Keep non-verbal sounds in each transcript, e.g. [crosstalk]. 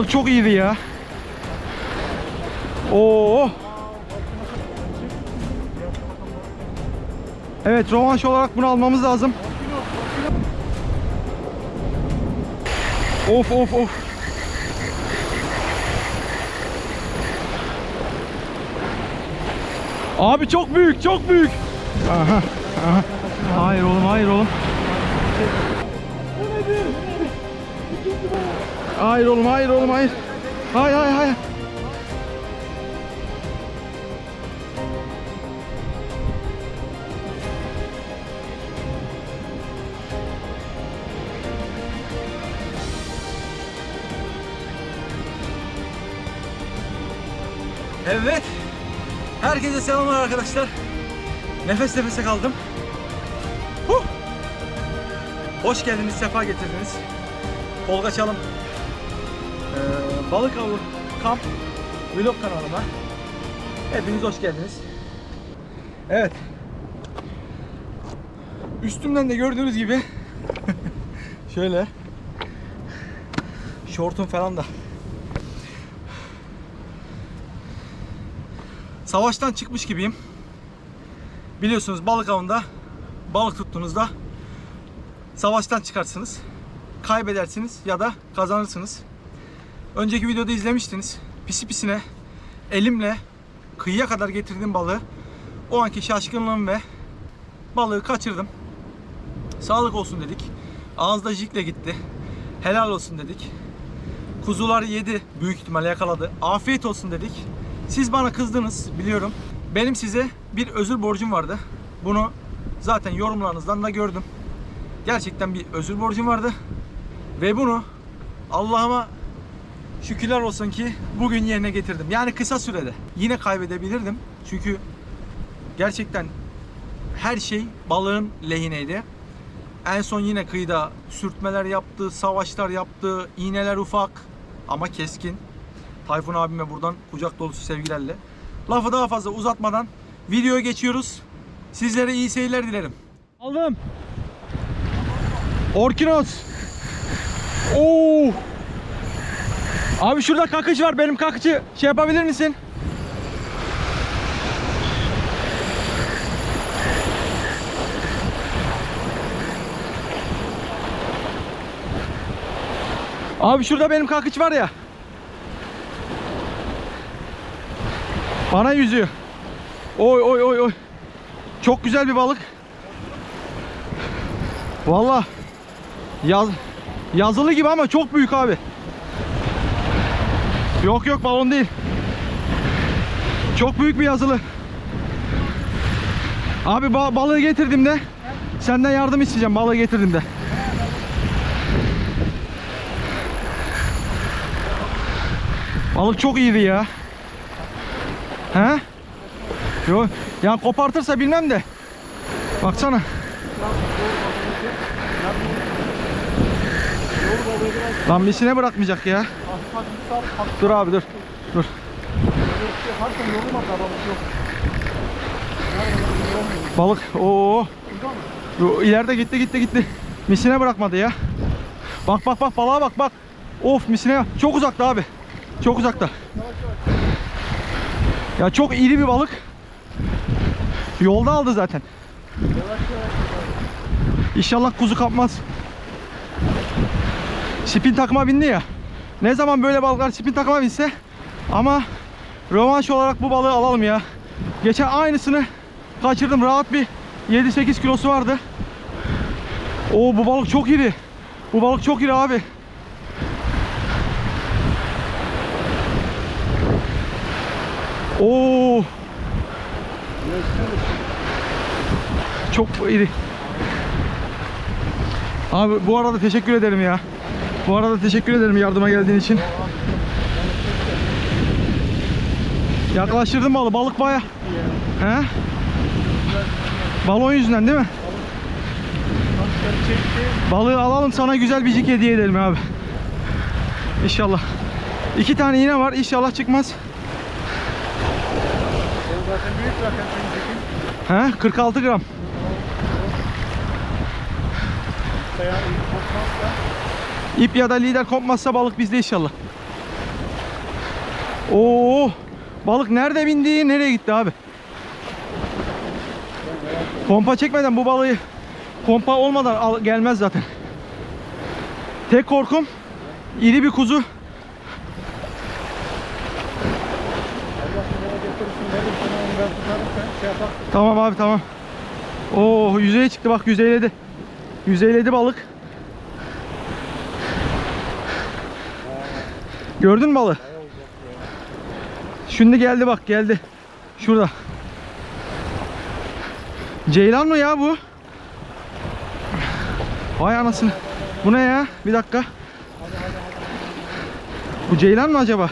Balık çok iyiydi ya. Oo. Evet rövanş olarak bunu almamız lazım. Of of of. Abi çok büyük, çok büyük. Aha, aha. Hayır oğlum, hayır oğlum. Hayır oğlum, hayır oğlum, hayır. Hayır, hayır, hayır. Evet. Herkese selamlar arkadaşlar. Nefes nefese kaldım. Huh. Hoş geldiniz, sefa getirdiniz. Tolga Çalım. Ee, balık avı kamp vlog kanalıma. Hepiniz hoş geldiniz. Evet. Üstümden de gördüğünüz gibi [laughs] şöyle şortum falan da savaştan çıkmış gibiyim. Biliyorsunuz balık avında balık tuttuğunuzda savaştan çıkarsınız. Kaybedersiniz ya da kazanırsınız. Önceki videoda izlemiştiniz. Pisi pisine elimle kıyıya kadar getirdiğim balığı o anki şaşkınlığım ve balığı kaçırdım. Sağlık olsun dedik. Ağızda jikle gitti. Helal olsun dedik. Kuzular yedi. Büyük ihtimalle yakaladı. Afiyet olsun dedik. Siz bana kızdınız biliyorum. Benim size bir özür borcum vardı. Bunu zaten yorumlarınızdan da gördüm. Gerçekten bir özür borcum vardı. Ve bunu Allah'ıma şükürler olsun ki bugün yerine getirdim. Yani kısa sürede. Yine kaybedebilirdim. Çünkü gerçekten her şey balığın lehineydi. En son yine kıyıda sürtmeler yaptı, savaşlar yaptı, iğneler ufak ama keskin. Tayfun abime buradan kucak dolusu sevgilerle. Lafı daha fazla uzatmadan videoya geçiyoruz. Sizlere iyi seyirler dilerim. Aldım. Orkinos. Oo. Abi şurada kakıç var. Benim kakıcı şey yapabilir misin? Abi şurada benim kakıç var ya. Bana yüzüyor. Oy oy oy oy. Çok güzel bir balık. Vallahi yaz yazılı gibi ama çok büyük abi. Yok yok balon değil. Çok büyük bir yazılı. Abi ba- balığı getirdim de senden yardım isteyeceğim balığı getirdim de. Balık çok iyiydi ya. He? Yok. Ya kopartırsa bilmem de. Baksana. Lan misine bırakmayacak ya. Dur abi dur. Dur. Balık. Oo. İleride gitti gitti gitti. Misine bırakmadı ya. Bak bak bak balığa bak bak. Of misine çok uzakta abi. Çok uzakta. Ya çok iri bir balık. Yolda aldı zaten. İnşallah kuzu kapmaz. Spin takıma bindi ya. Ne zaman böyle balıklar spin takıma binse ama rövanş olarak bu balığı alalım ya. Geçen aynısını kaçırdım. Rahat bir 7-8 kilosu vardı. Oo bu balık çok iri. Bu balık çok iri abi. Oo. Çok iri. Abi bu arada teşekkür ederim ya. Bu arada teşekkür ederim yardıma geldiğin için. Yaklaştırdım balı. Balık baya. He? Balon yüzünden değil mi? Balığı alalım sana güzel bir cik hediye edelim abi. İnşallah. İki tane iğne var. İnşallah çıkmaz. He? 46 gram. İp ya da lider kopmazsa balık bizde inşallah. Oo, balık nerede bindi, nereye gitti abi? Pompa çekmeden bu balığı pompa olmadan al, gelmez zaten. Tek korkum iri bir kuzu. Tamam abi tamam. Oo yüzeye çıktı bak yüzeyledi. Yüzeyledi balık. Gördün mü balığı? Şimdi geldi bak geldi. Şurada. Ceylan mı ya bu? Vay anasını. Bu ne ya? Bir dakika. Bu ceylan mı acaba?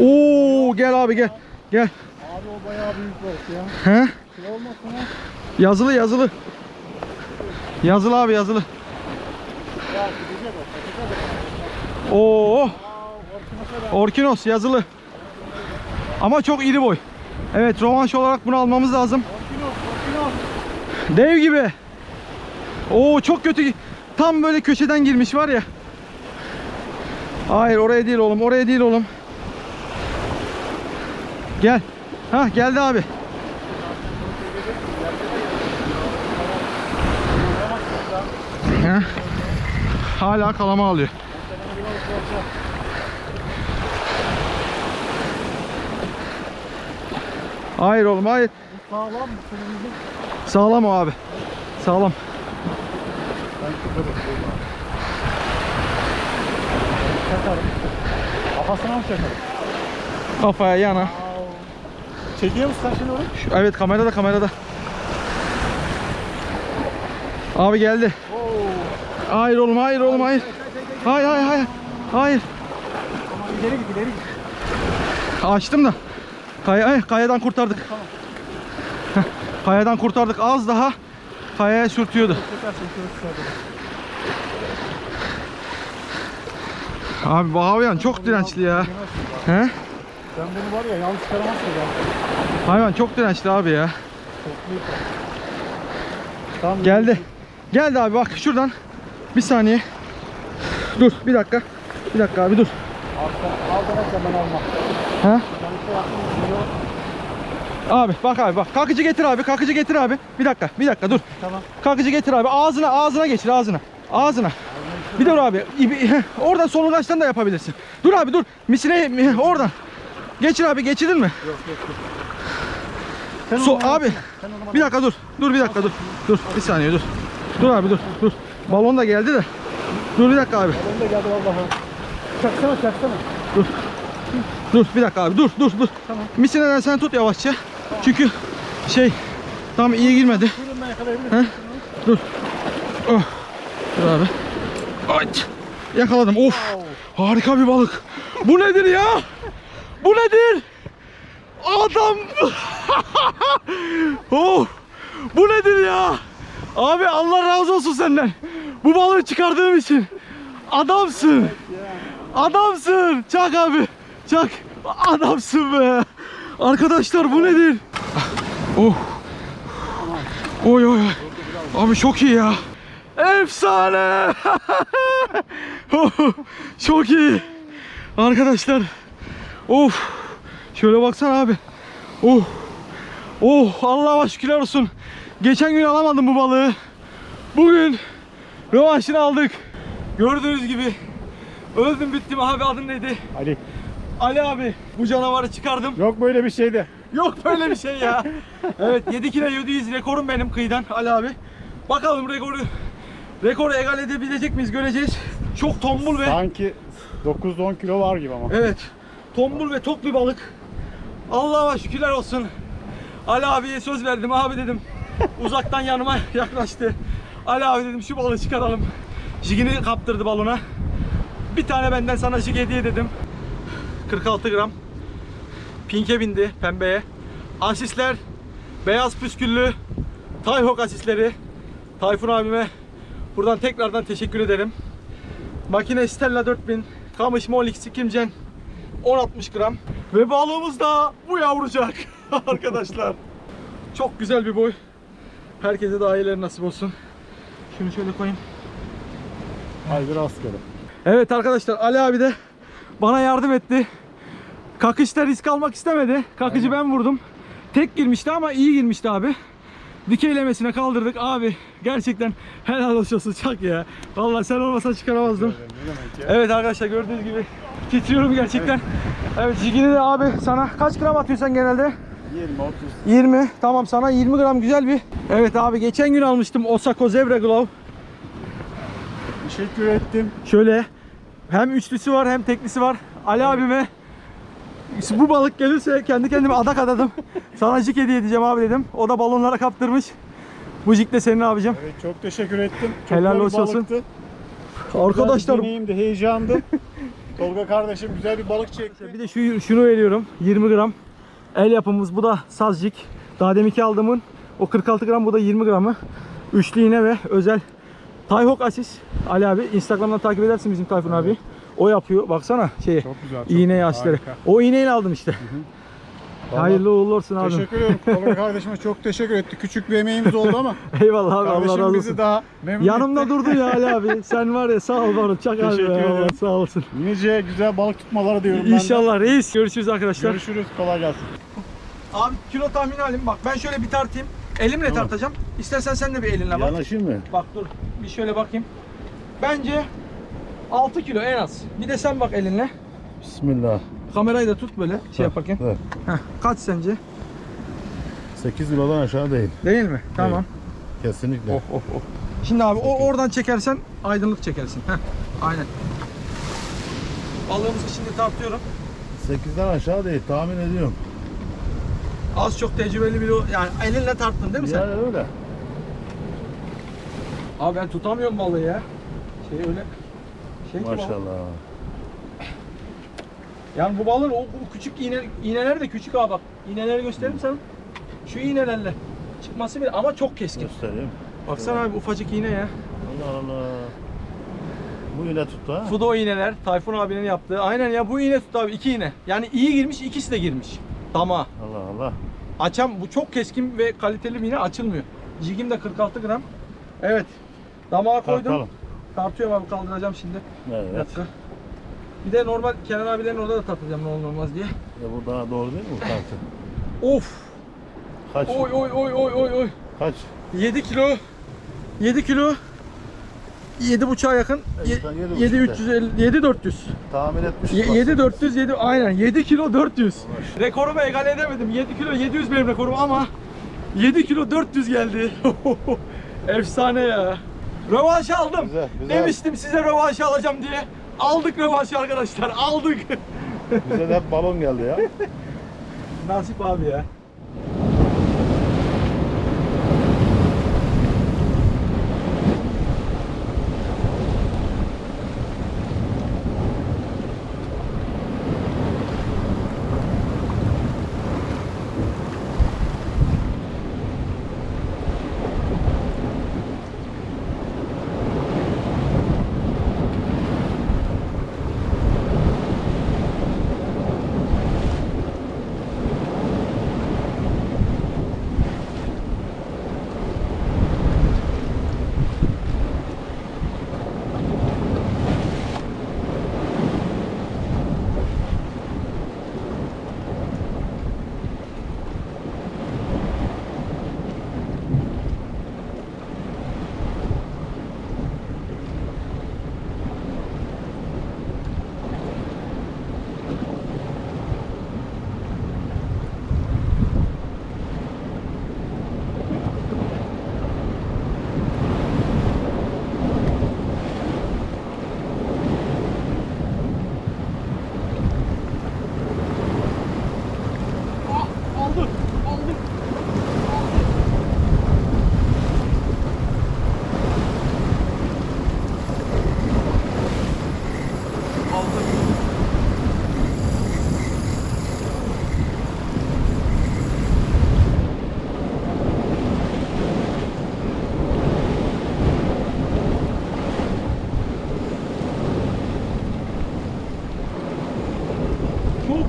Oo gel abi gel. Gel. Abi o bayağı büyük balık ya. He? Yazılı yazılı. Yazılı abi yazılı. Ya gidecek o. Kaçacak o. Oo. Orkinos yazılı. Ama çok iri boy. Evet, rovanş olarak bunu almamız lazım. Dev gibi. Oo, çok kötü. Tam böyle köşeden girmiş var ya. Hayır, oraya değil oğlum. Oraya değil oğlum. Gel. Ha, geldi abi. Ha. Hala kalama alıyor. Hayır oğlum hayır. Bu sağlam mı? Sağlam o abi. Sağlam. Ben şurada bekliyorum abi. Çakarım. Kafasına mı çakarım? Kafaya yana. Çekiyor musun sen şimdi onu? Şu- evet kamerada kamerada. Abi geldi. Oo. Hayır oğlum hayır oğlum hayır. Hayır hayır hayır. Hayır. Ama ileri git ileri git. Açtım da. Kaya, ay, kayadan kurtardık. Heh, kayadan kurtardık. Az daha kayaya sürtüyordu. Abi Bahaviyan çok dirençli ya. He? Ben bunu var ya yanlış çıkaramazsın ya. Hayvan çok dirençli abi ya. Tamam. Geldi. Geldi abi bak şuradan. Bir saniye. Dur bir dakika. Bir dakika abi dur. Al demek ben almam. Ha? Ben şey. Abi bak abi bak. Kalkıcı getir abi. Kalkıcı getir abi. Bir dakika. Bir dakika dur. Tamam. Kalkıcı getir abi. Ağzına ağzına geçir ağzına. Ağzına. Bir dur abi. [laughs] Oradan solungaçtan da yapabilirsin. Dur abi dur. Misine mi- [laughs] oradan. Geçir abi geçirdin mi? Yok yok yok. Sen So, abi. Sen bir dakika dur. Dur bir dakika dur. Dur bir saniye dur. Dur abi dur. Dur. Balon da geldi de. Dur bir dakika abi. Ben de geldi vallahi. Çaksana çaksana. Dur bir dakika abi. Dur dur dur. Tamam. Misineden sen tut yavaşça. Çünkü şey tam iyi girmedi. Dur. Oh. Dur abi. Ayt. Yakaladım. Of. Harika bir balık. Bu nedir ya? Bu nedir? Adam. [laughs] oh. Bu nedir ya? Abi Allah razı olsun senden. Bu balığı çıkardığım için. Adamsın. Adamsın. Çak abi. Çak. Adamsın be. Arkadaşlar bu nedir? Oh. Oy oy. Abi çok iyi ya. Efsane. [laughs] çok iyi. Arkadaşlar. Of. Şöyle baksana abi. Oh. Oh Allah'a şükürler olsun. Geçen gün alamadım bu balığı. Bugün rövanşını aldık. Gördüğünüz gibi öldüm bittim abi adın neydi? Ali. Ali abi bu canavarı çıkardım. Yok böyle bir şeydi. Yok böyle bir şey ya. Evet 7 kilo 700 rekorum benim kıyıdan Ali abi. Bakalım rekoru rekoru egal edebilecek miyiz göreceğiz. Çok tombul ve Sanki 9-10 kilo var gibi ama. evet tombul ve tok bir balık. Allah'a şükürler olsun. Ali abiye söz verdim abi dedim. Uzaktan yanıma yaklaştı. Ali abi dedim şu balığı çıkaralım. Jigini kaptırdı balona. Bir tane benden sana jig hediye dedim. 46 gram. Pink'e bindi pembeye. Asisler beyaz püsküllü Tayhok asisleri. Tayfun abime buradan tekrardan teşekkür ederim. Makine Stella 4000 Kamış Molik Sikimcen 1060 gram. Ve balığımız da bu yavrucak [laughs] arkadaşlar. Çok güzel bir boy. Herkese daha iyileri nasip olsun. Şunu şöyle koyayım. Haydi rastgele. Evet arkadaşlar Ali abi de bana yardım etti. Kakışta risk almak istemedi. Kakıcı ben vurdum. Tek girmişti ama iyi girmişti abi. Dikeylemesine kaldırdık abi. Gerçekten helal olsun çak ya. Vallahi sen olmasan çıkaramazdım. Evet arkadaşlar gördüğünüz gibi titriyorum gerçekten. Evet Jigini de abi sana kaç gram atıyorsun genelde? 20, 30. 20. Tamam sana 20 gram güzel bir. Evet abi geçen gün almıştım Osako Zebra Glove. Teşekkür ettim. Şöyle hem üçlüsü var hem teklisi var. Ali abime bu balık gelirse kendi kendime adak adadım. Sana jig hediye edeceğim abi dedim. O da balonlara kaptırmış. Bu jig de senin abicim. Evet çok teşekkür ettim. Çok Helal olsun balıktı. Arkadaşlar deneyimdi, heyecandı. Tolga kardeşim güzel bir balık çekti. bir de şu şunu veriyorum. 20 gram. El yapımız bu da saz jig. Daha deminki aldığımın o 46 gram bu da 20 gramı. Üçlü iğne ve özel Tayhok Asis. Ali abi Instagram'dan takip edersin bizim Tayfun abi. O yapıyor. Baksana şeye. Çok güzel. Çok İğne güzel, yaşları. harika. O iğneyle aldım işte. Vallahi Hayırlı uğurlu olsun abi. Teşekkür ederim. Tolga [laughs] kardeşime çok teşekkür etti. Küçük bir emeğimiz oldu ama [laughs] Eyvallah abi Allah razı bizi olsun. daha memnun Yanımda etti. durdun ya Ali abi. [laughs] Sen var ya sağ ol bana. Çak abi. Teşekkür be. Allah ederim. Sağ olasın. Nice güzel balık tutmaları diyorum. İnşallah reis. Görüşürüz arkadaşlar. Görüşürüz. Kolay gelsin. Abi kilo tahmini alayım. Bak ben şöyle bir tartayım. Elimle Tamam. tartacağım. İstersen sen de bir elinle bak. Yanaşayım mı? Bak dur. Bir şöyle bakayım. Bence 6 kilo en az. Bir de sen bak elinle. Bismillah. Kamerayı da tut böyle şey yaparken. Evet. Heh, kaç sence? 8 kilodan aşağı değil. Değil mi? Tamam. Kesinlikle. Oh oh oh. Şimdi abi o oradan çekersen aydınlık çekersin. Heh, aynen. Balığımızı şimdi tartıyorum. 8'den aşağı değil tahmin ediyorum. Az çok tecrübeli biri o- yani elinle tarttın değil mi sen? Yani öyle. Abi ben tutamıyorum balığı ya. Şey öyle şey. Maşallah. Yani bu balığın o, o küçük iğne, iğneler de küçük abi bak. İğneleri göstereyim sana. Şu iğnelerle çıkması bile ama çok keskin. Göstereyim. Baksana abi ufacık iğne ya. Allah Allah. Bu yine tuttu ha. Fudo iğneler Tayfun abinin yaptığı. Aynen ya bu iğne tuttu abi iki iğne. Yani iyi girmiş ikisi de girmiş. Dama. Allah Allah. Açam bu çok keskin ve kaliteli bir iğne açılmıyor. Jigim de 46 gram. Evet. Damağa koydum. Tartalım. Tartıyorum abi kaldıracağım şimdi. Bir Evet. dakika. Bir de normal Kenan abilerin orada da tartacağım ne olur olmaz diye. Ya bu daha doğru değil mi bu tartı? Of. Kaç? Oy oy oy oy oy oy. Kaç? 7 kilo 7 kilo 7 buçuğa yakın Evet, sen yedi 7 buçukta. 350 7 400 Tahmin etmiş. 7 400 7 aynen 7 kilo 400 rekorumu egal edemedim 7 kilo 700 benim rekorum ama 7 kilo 400 geldi. [laughs] Efsane ya. Rövanş aldım. Güzel, güzel. demiştim size rövanş alacağım diye. Aldık rövanşı arkadaşlar [laughs] aldık. Bize de hep balon geldi ya. [laughs] nasip abi ya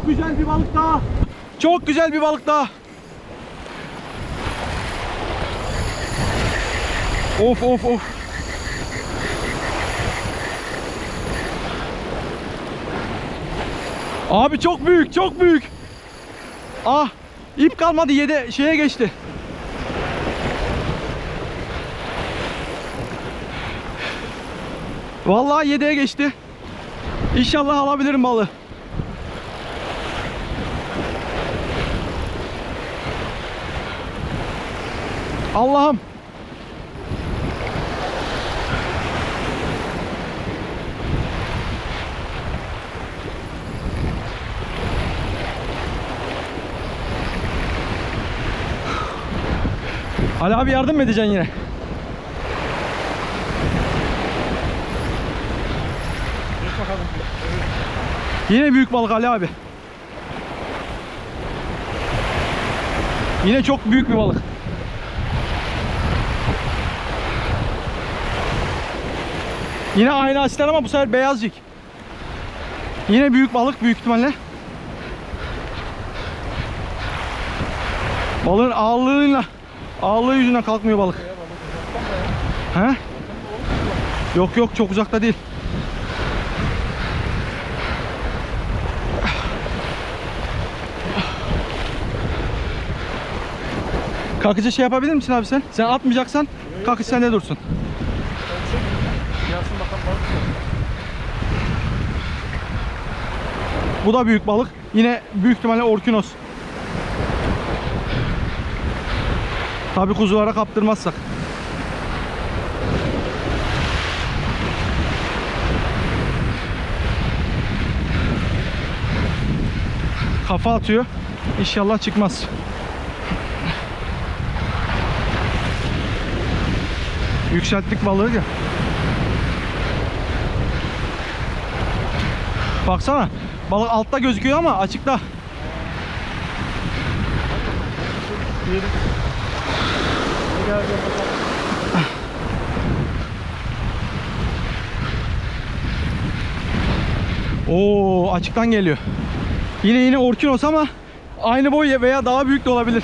Çok güzel bir balık daha. Çok güzel bir balık daha. Of of of. Abi çok büyük, çok büyük. Ah, ip kalmadı, yedi şeye geçti. Vallahi yedeğe geçti. İnşallah alabilirim balığı. Allah'ım. Ali abi yardım mı edeceksin yine? Yine büyük balık Ali abi. Yine çok büyük bir balık. Yine aynı asitler ama bu sefer beyazcık. Yine büyük balık büyük ihtimalle. Balığın ağırlığıyla ağırlığı yüzünden kalkmıyor balık. He? Yok yok çok uzakta değil. Kalkıcı şey yapabilir misin abi sen? Sen atmayacaksan kalkıcı sende dursun. Bu da büyük balık. Yine büyük ihtimalle orkinos. Tabi kuzulara kaptırmazsak. Kafa atıyor. İnşallah çıkmaz. Yükselttik balığı ya. Baksana. Balık altta gözüküyor ama açıkta. Oo açıktan geliyor. Yine yine orkinos ama aynı boy veya daha büyük de olabilir.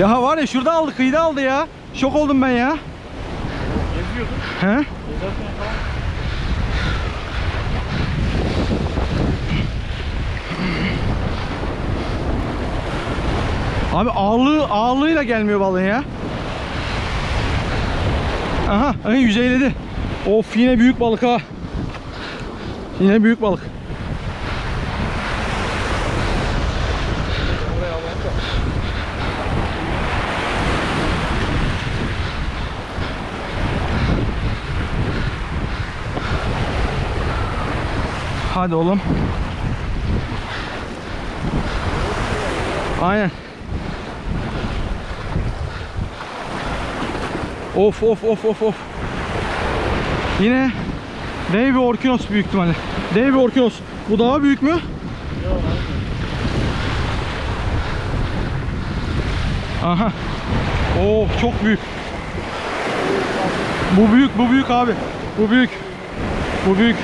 Ya var ya şurada aldı kıyıda aldı ya. Şok oldum ben ya. Geziyordun. He? Gezerken Abi ağırlığı ağırlığıyla gelmiyor balığın ya. Aha, aha yüzeyledi. Of yine büyük balık ha. Yine büyük balık. Hadi oğlum. Aynen. Of of of of of. Yine dev bir orkinos büyük ihtimalle. Dev bir orkinos. Bu daha büyük mü? Aha. Oo çok büyük. Bu büyük, bu büyük abi. Bu büyük. Bu büyük.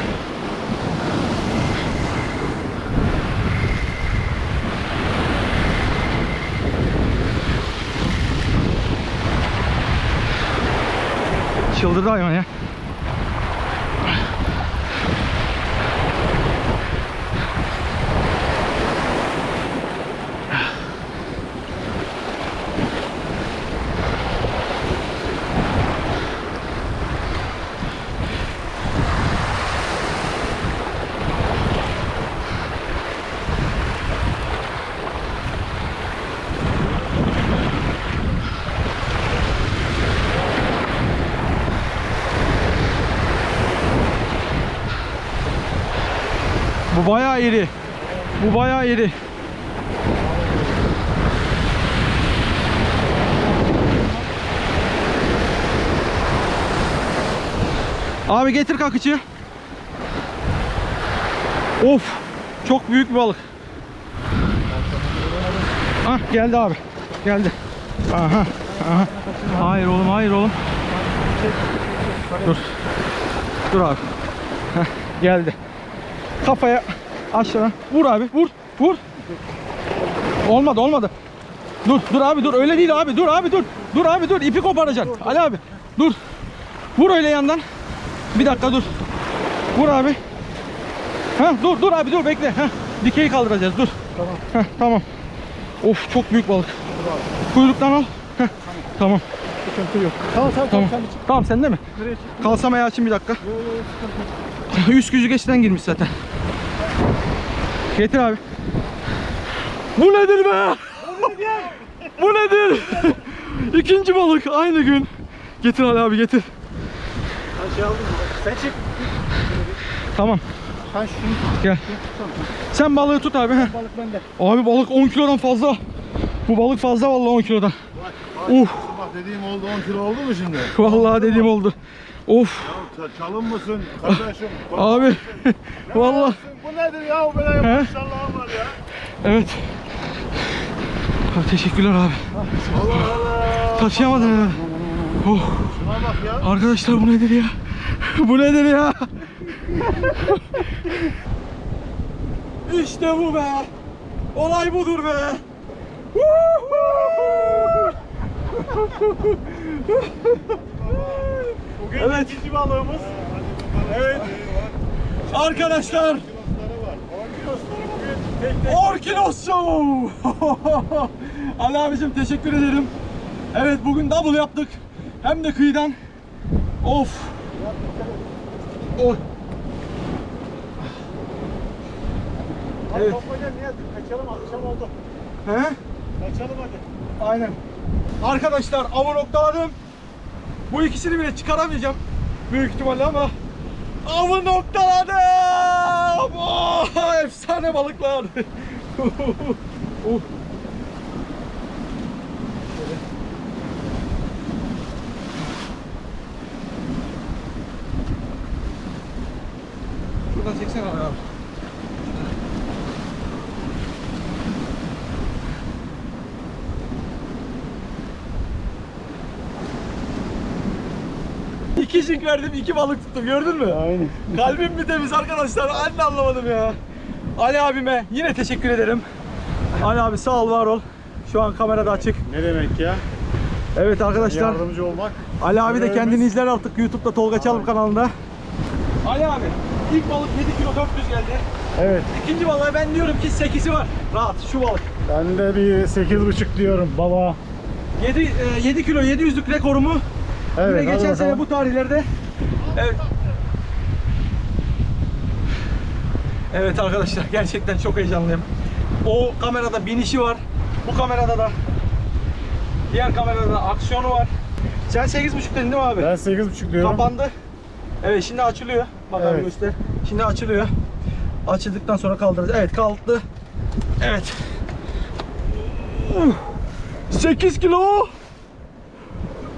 Çıldırdı hayvan ya. Bu bayağı iri. Bu bayağı iri. Abi getir kakıcı. Of. Çok büyük bir balık. Ah geldi abi. Geldi. Aha. Aha. Hayır oğlum hayır oğlum. Dur. Dur abi. Heh, geldi. Kafaya aşağı. Vur abi vur. Vur. Olmadı olmadı. Dur dur abi dur öyle değil abi dur abi dur. Dur abi dur ipi koparacaksın. Ali abi dur. Vur öyle yandan. Bir dakika dur. Vur abi. Ha dur dur abi dur bekle. Ha dikeyi kaldıracağız dur. Tamam. Heh, tamam. Of çok büyük balık. Dur. Kuyruktan al. Heh, tamam. Sıkıntı yok. Tamam tamam Tamam. tamam. Sen. Tamam sende mi? Kalsam ayağı için bir dakika. Yo, yo, yo, sıkıntı yok. Üst gücü geçten girmiş zaten. Getir abi. Bu nedir be? [laughs] Bu nedir? İkinci balık aynı gün. Getir Ali abi getir. Ben şey aldım. Sen çık. Tamam Sen şunu gel. tutsana. Sen balığı tut abi. heh. Balık bende. Abi balık 10 kilodan fazla. Bu balık fazla vallahi 10 kilodan. Uf Bak dediğim oldu 10 kilo oldu mu şimdi? vallahi dediğim oldu. Of Ya çalın mısın kardeşim? [laughs] abi [laughs] vallahi Bu nedir ya? Böyle maşallahım var ya. evet. Ha, teşekkürler abi. Allah Allah. Taşıyamadın ha. Oh. Şuna bak ya. Arkadaşlar bu nedir ya? [laughs] bu nedir ya? işte bu be. Olay budur be. Bugün Evet. ikinci balığımız. Evet. Arkadaşlar. Orkinos Show. [laughs] Ali abicim teşekkür ederim. Evet bugün double yaptık. Hem de kıyıdan. Of. Oh. Evet. Kaçalım akşam oldu. He? Kaçalım hadi. Aynen. Arkadaşlar avı noktaladım. Bu ikisini bile çıkaramayacağım. Büyük ihtimalle ama avı noktaladım. Oh, efsane balıklar. [laughs] oh. Şuradan çeksene abi. Jig verdim, iki balık tuttum. Gördün mü? Aynen. Kalbim mi temiz arkadaşlar? De anlamadım ya. Ali abime yine teşekkür ederim. Ali abi sağ ol, var ol. Şu an kamerada açık. Ne demek ya? Evet arkadaşlar. Yardımcı olmak. Ali abi de kendini izler artık YouTube'da Tolga Çalım kanalında. Ali abi ilk balık 7 kilo 400 geldi. Evet. İkinci balığa ben diyorum ki 8'i var. Rahat şu balık. Ben de bir 8,5 diyorum baba. 7, e, 7 kilo 700'lük rekorumu Evet. Yine geçen sene bu tarihlerde Evet. Evet arkadaşlar gerçekten çok heyecanlıyım. O kamerada binişi var. Bu kamerada da diğer kamerada da aksiyonu var. Sen 8.5 dedin değil mi abi? Ben 8,5 diyorum. Kapandı. Evet şimdi açılıyor. Bakalım Evet. göster. Şimdi açılıyor. Açıldıktan sonra kaldıracağız. Evet kalktı. Evet. 8 kilo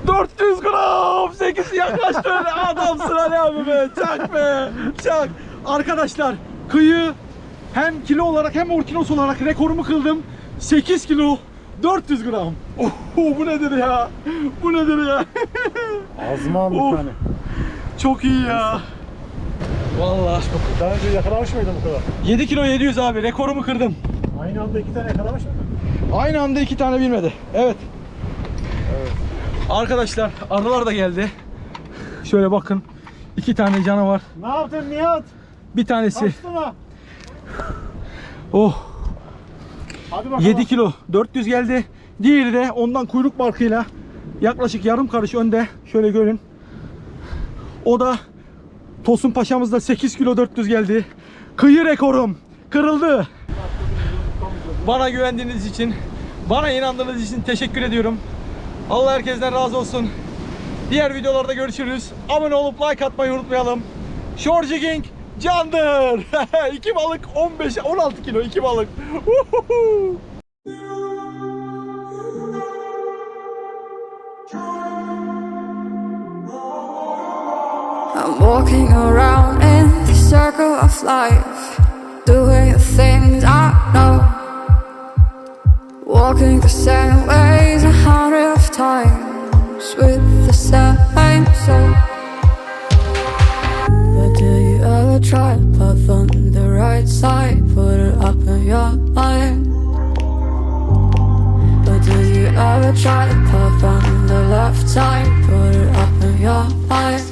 400 gram. 8 yaklaştı öyle. Adamsın Ali abi be? Çak be. Çak. Arkadaşlar kıyı hem kilo olarak hem orkinos olarak rekorumu kıldım. 8 kilo. 400 gram. Oh, bu nedir ya? Bu nedir ya? Ağzıma aldık Of. yani. çok iyi ya. Vallahi. Daha önce yakalamış mıydın bu kadar? 7 kilo 700 abi. Rekorumu kırdım. Aynı anda iki tane yakalamış mıydın? Aynı anda iki tane bilmedi. Evet. Arkadaşlar arılar da geldi. Şöyle bakın. iki tane canavar. Ne yaptın Nihat? Bir tanesi. Kaçtı mı? Oh. Hadi bakalım. 7 kilo 400 geldi. Diğeri de ondan kuyruk barkıyla yaklaşık yarım karış önde. Şöyle görün. O da Tosun Paşa'mızda 8 kilo 400 geldi. Kıyı rekorum kırıldı. Bana güvendiğiniz için, bana inandığınız için teşekkür ediyorum. Allah herkesten razı olsun. Diğer videolarda görüşürüz. Abone olup like atmayı unutmayalım. Shore jigging candır. [laughs] iki balık 15 16 kilo iki balık. times with the same song But do you ever try path on the right side? Put it up in your mind But do you ever try path on the left side? Put it up in your mind